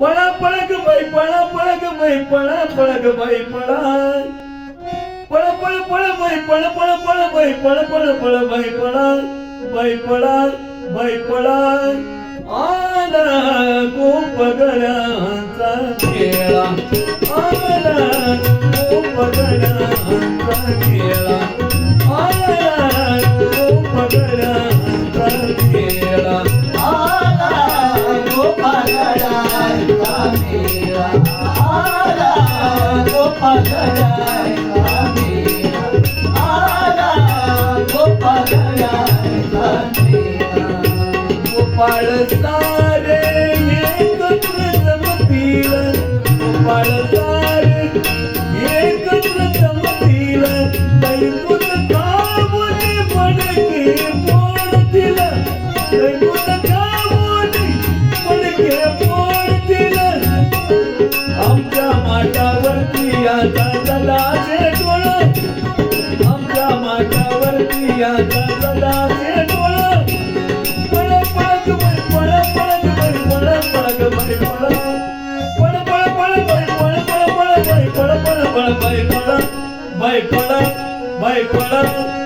पळा पळग बाई पळा पळग बाई पळा पळग बाई पळा. पळ पळ पळ बाई पळ पळ पळ बाई पळ पळ पळ बाई पळा. बाई पळा बाई पळा. आला गोप गळ्यांचा खेळा. गोपाळ सारे एकत्र जमतील गोपाळ सारे एकत्र जमतील दैवत Vai, Colombo! Vai, Colombo!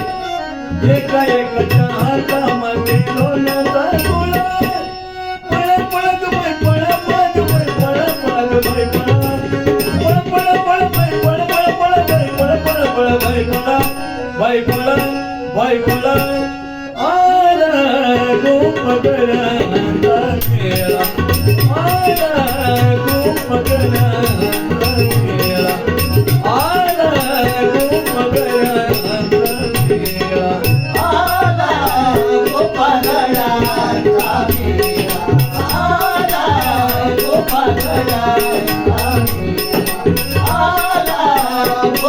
एक एकच्या हातामध्ये लोण्याचा गोळा पळ पळ दुबई पळ पळ दुबई पळ पळ दुबई पळ पळ पळ पळ बाई पळ पळ पळ बाई पळ पळ पळ बाई पळ बाई पळ बाई पळ आला गोप गळा केला आला गोप गळा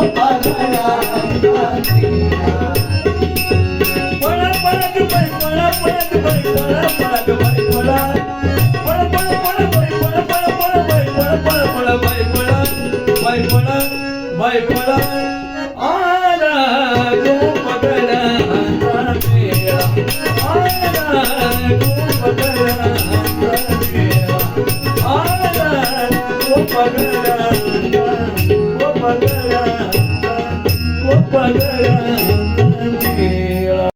Opa!